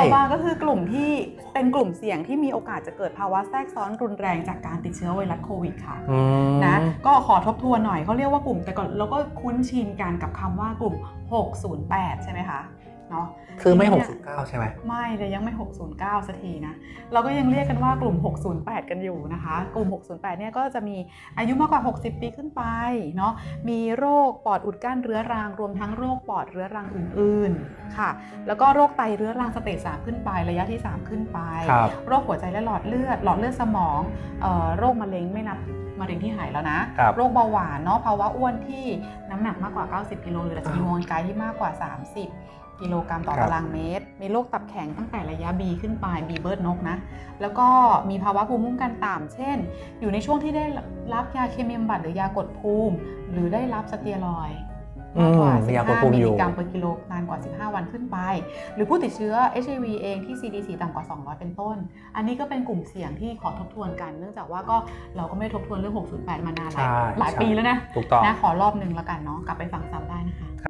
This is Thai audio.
ใช่ต่อมาก็คือกลุ่มที่เป็นกลุ่มเสี่ยงที่มีโอกาสจะเกิดภาวะแทรกซ้อนรุนแรงจากการติดเชื้อไวรัสโควิดค่ะอืมนะก็ขอทบทวนหน่อยเขาเรียกว่ากลุ่มแต่ก่อนเราก็คุ้นชินกันกับคำว่ากลุ่ม 608 ใช่ไหมคะ เนาะคือไม่ทีหนี้กเนี่ยสิบเก้าใช่ไหมไม่เลยยังไม่ 609สักทีนะเราก็ยังเรียกกันว่ากลุ่ม 608 กันอยู่นะคะ กลุ่ม 608 เนี่ยก็จะมีอายุมากกว่า 60 ปีขึ้นไปเนาะมีโรคปอดอุดกั้นเรื้อรัง รวมทั้งโรคปอดเรื้อรังอื่นๆค่ะ แล้วก็โรคไตเรื้อรังสเตจ3ขึ้นไประยะที่ 3 ขึ้นไปครับโรคหัวใจและหลอดเลือด หลอดเลือดสมองเอ่อโรคมะเร็งไม่นับมะเร็งที่หายแล้วนะครับโรคเบาหวานเนาะภาวะอ้วนที่น้ำหนักมากกว่า 90 กิโลหรือดัชนีมวลกายที่มากกว่า 30 กิโลกรัมต่อครับตารางเมตร มีโรคตับแข็งตั้งแต่ระยะ B ขึ้นไป B เบิร์ดนกนะ แล้วก็มีภาวะภูมิคุ้มกันต่ำ เช่น อยู่ในช่วงที่ได้รับยาเคมีบำบัดหรือยากดภูมิ หรือได้รับสเตียรอยด์มากกว่าอืมมียากดภูมิ15 มิลอยู่ลิกรัมเปอร์กิโลนานกว่า 15 วันขึ้นไป หรือผู้ติดเชื้อ HIV เองที่ CDC ต่ำกว่า 200 เป็นต้น อันนี้ก็เป็นกลุ่มเสี่ยงที่ขอทบทวนกัน เนื่องจากว่าก็เราก็ไม่ได้ทบทวนเรื่อง 608 มานานหลายใช่หลายใช่ปีแล้วนะถูกต้องนะขอรอบหนึ่งแล้วกันเนาะกลับไปฟังซ้ำได้นะคะ